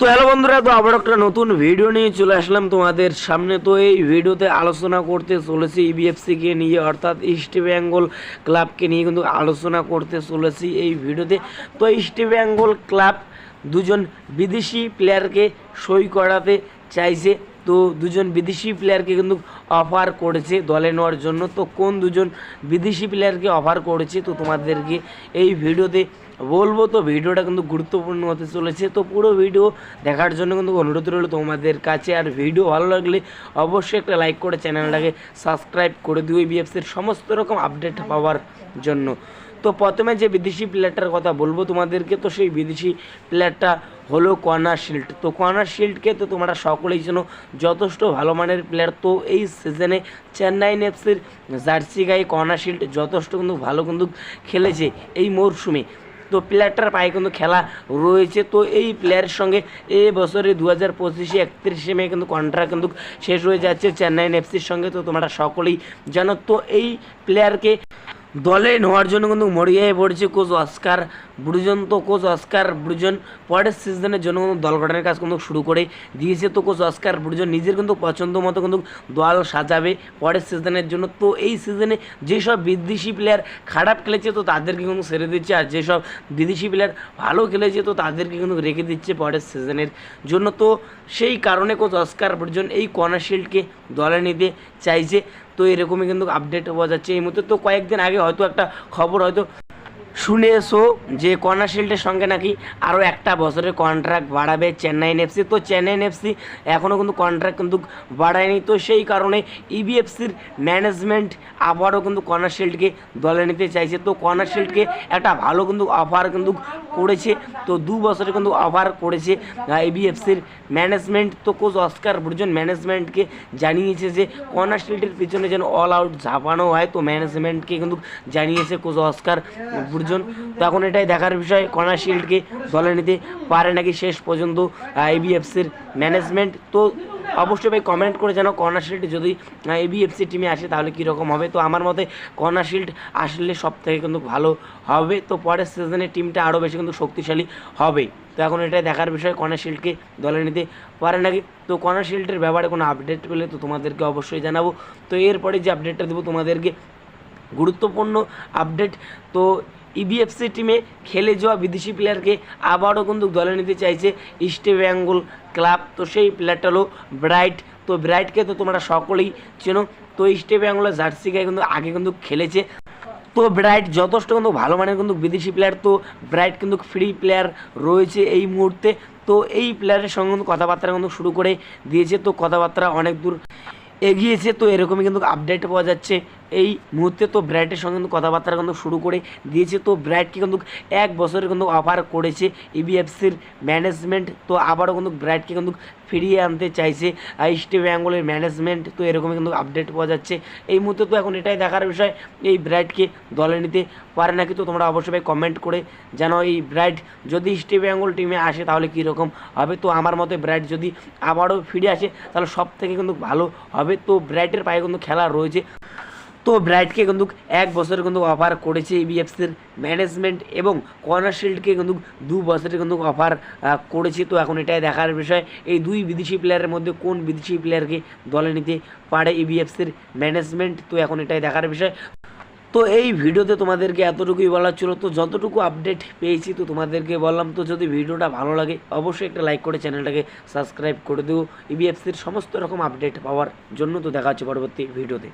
তো হ্যালো বন্ধুরা, তো আবার একটা নতুন ভিডিও নিয়ে চলে আসলাম তোমাদের সামনে। তো এই ভিডিওতে আলোচনা করতে চলেছি ইবিএফসিকে নিয়ে, অর্থাৎ ইস্ট বেঙ্গল ক্লাবকে নিয়ে কিন্তু আলোচনা করতে চলেছি এই ভিডিওতে তো ইস্ট বেঙ্গল ক্লাব দুজন বিদেশি প্লেয়ারকে সই করাতে চাইছে। তো দুজন বিদেশি প্লেয়ারকে কিন্তু অফার করেছে দলে নেওয়ার জন্য। তো কোন দুজন বিদেশি প্লেয়ারকে অফার করেছে তো তোমাদেরকে এই ভিডিওতে বলব। তো ভিডিওটা কিন্তু গুরুত্বপূর্ণ হতে চলেছে। তো পুরো ভিডিও দেখার জন্য কিন্তু অনুরোধ রইল তোমাদের কাছে। আর ভিডিও ভালো লাগলে অবশ্যই একটা লাইক করে চ্যানেলটাকে সাবস্ক্রাইব করে দিও। বিএফসির সমস্ত রকম আপডেট পাওয়ার জন্য। তো প্রথমে যে বিদেশি প্লেয়ারটার কথা বলব, তোমাদেরকে তো সেই বিদেশি প্লেয়ারটা হলো কর্নার শিল্ড তো কর্নার শিল্ডকে তো তোমরা সকলেই যেন যথেষ্ট ভালো মানের প্লেয়ার তো এই সিজনে চেন্নাইন এফসির জার্সি গায়ে কর্নার শিল্ড যথেষ্ট কিন্তু ভালো কিন্তু খেলেছে এই মরশুমে তো প্লেয়ারটার পায়ে কিন্তু খেলা রয়েছে। তো এই প্লেয়ারের সঙ্গে এই বছরে দু হাজার পঁচিশে একত্রিশে মে কিন্তু কন্ট্রাক্ট কিন্তু শেষ হয়ে যাচ্ছে চেন্নাইন এফসির সঙ্গে। তো তোমরা সকলেই জানো। তো এই প্লেয়ারকে দলে নেওয়ার জন্য কিন্তু মরিয়ায় পড়েছে কোচ অস্কার ব্রুজন। তো কোচ অস্কার ব্রুজন পরের সিজনের জন্য কিন্তু দল গঠনের কাজ কিন্তু শুরু করে দিয়েছে। তো কোচ অস্কার ব্রুজন নিজের কিন্তু পছন্দ মতো কিন্তু দল সাজাবে পরের সিজনের জন্য। তো এই সিজনে যেসব বিদেশি প্লেয়ার খারাপ খেলেছে, তো তাদেরকে কিন্তু ছেড়ে দিচ্ছে। আর যেসব বিদেশি প্লেয়ার ভালো খেলেছে, তো তাদেরকে কিন্তু রেখে দিচ্ছে পরের সিজনের জন্য। তো সেই কারণে কোচ অস্কার ব্রুজন এই কর্নারশিল্ডকে দলে নিতে চাইছে। তো এরকমই কিন্তু আপডেট পাওয়া যাচ্ছে। এই মুহূর্তে তো কয়েকদিন আগে হয়তো একটা খবর হয়তো শুনে এসো যে কর্নার শিল্ডের সঙ্গে নাকি আরও একটা বছরের কন্ট্রাক্ট বাড়াবে চেন্নাইন এফসি তো চেন্নাইন এফসি এখনও কিন্তু কন্ট্রাক্ট কিন্তু বাড়ায়নি। তো সেই কারণে ইবিএফসির ম্যানেজমেন্ট আবারও কিন্তু কর্নার শিল্ডকে দলে নিতে চাইছে। তো কর্নার শিল্ডকে একটা ভালো কিন্তু অফার কিন্তু করেছে। তো দু বছরে কিন্তু অফার করেছে ইবিএফসির ম্যানেজমেন্ট তো কোচ অস্কার ব্রুজন ম্যানেজমেন্টকে জানিয়েছে যে কর্নার শিল্ডের পিছনে যেন অল আউট ঝাঁপানো হয়। তো ম্যানেজমেন্টকে কিন্তু জানিয়েছে কোচ অস্কার তো এখন এটাই দেখার বিষয়, কর্নার শিল্ডকে দলে নিতে পারে নাকি শেষ পর্যন্ত আইবিএফসির ম্যানেজমেন্ট তো অবশ্যই ভাই কমেন্ট করে জানো কর্নার শিল্ড যদি এবিএফসি টিমে আসে তাহলে কীরকম হবে? তো আমার মতে কর্নার শিল্ড আসলে সব থেকে কিন্তু ভালো হবে। তো পরের সিজনে টিমটা আরও বেশি কিন্তু শক্তিশালী হবে। তো এখন এটাই দেখার বিষয়, কর্নার শিল্ডকে দলে নিতে পারে নাকি? তো কর্নার শিল্ডের ব্যাপারে কোনো আপডেট পেলে তো তোমাদেরকে অবশ্যই জানাব। তো এরপরে যে আপডেটটা দেবো তোমাদেরকে, গুরুত্বপূর্ণ আপডেট তো ইবিএফসি টিমে খেলে যাওয়া বিদেশি প্লেয়ারকে আবারও কিন্তু দলে নিতে চাইছে ইস্ট বেঙ্গল ক্লাব তো সেই প্লেয়ারটা হলো ব্রাইট তো ব্রাইটকে তো তোমরা সকলেই চেনো। তো ইস্ট বেঙ্গলের জার্সি গায়ে কিন্তু আগে কিন্তু খেলেছে। তো ব্রাইট যথেষ্ট কিন্তু ভালো মানের কিন্তু বিদেশি প্লেয়ার তো ব্রাইট কিন্তু ফ্রি প্লেয়ার রয়েছে এই মুহূর্তে। তো এই প্লেয়ারের সঙ্গে কিন্তু কথাবার্তা কিন্তু শুরু করে দিয়েছে। তো কথাবার্তা অনেক দূর এগিয়েছে। তো এরকমই কিন্তু আপডেট পাওয়া যাচ্ছে এই মুহূর্তে তো ব্র্যাডের সঙ্গে কিন্তু কথাবার্তা কিন্তু শুরু করে দিয়েছে। তো ব্র্যাডকে কিন্তু এক বছরের কিন্তু অফার করেছে ইবিএফসির ম্যানেজমেন্ট তো আবারও কিন্তু ব্র্যাডকে কিন্তু ফিরিয়ে আনতে চাইছে। ইস্ট বেঙ্গলের ম্যানেজমেন্ট তো এরকমই কিন্তু আপডেট পাওয়া যাচ্ছে। এই মুহূর্তে তো এখন এটাই দেখার বিষয়, এই ব্র্যাডকে দলে নিতে পারে নাকি? তো তোমরা অবশ্যই কমেন্ট করে যেন এই ব্রাইড যদি ইস্ট বেঙ্গল টিমে আসে তাহলে কীরকম হবে? তো আমার মতে ব্রাইড যদি আবারও ফিরে আসে তাহলে সব থেকে কিন্তু ভালো হবে। তো ব্রাইটের পায়ে কিন্তু খেলা রয়েছে। তো ব্রাইটকে কিন্তু এক বছরের কিন্তু অফার করেছে ইবিএফসির ম্যানেজমেন্ট এবং কর্নার শিল্ডকে কিন্তু দু বছরের কিন্তু অফার করেছে। তো এখন এটাই দেখার বিষয়, এই দুই বিদেশি প্লেয়ারের মধ্যে কোন বিদেশি প্লেয়ারকে দলে নিতে পারে ইবিএফসির ম্যানেজমেন্ট তো এখন এটাই দেখার বিষয়। তো এই ভিডিওতে তোমাদেরকে এতটুকুই বলার ছিল। তো যতটুকু আপডেট পেয়েছি, তো তোমাদেরকে বললাম, তো যদি ভিডিওটা ভালো লাগে, অবশ্যই একটা লাইক করে চ্যানেলটাকে সাবস্ক্রাইব করে দিও। ইবিএফসির সমস্ত রকম আপডেট পাওয়ার জন্য তো দেখা হচ্ছে পরবর্তী ভিডিওতে।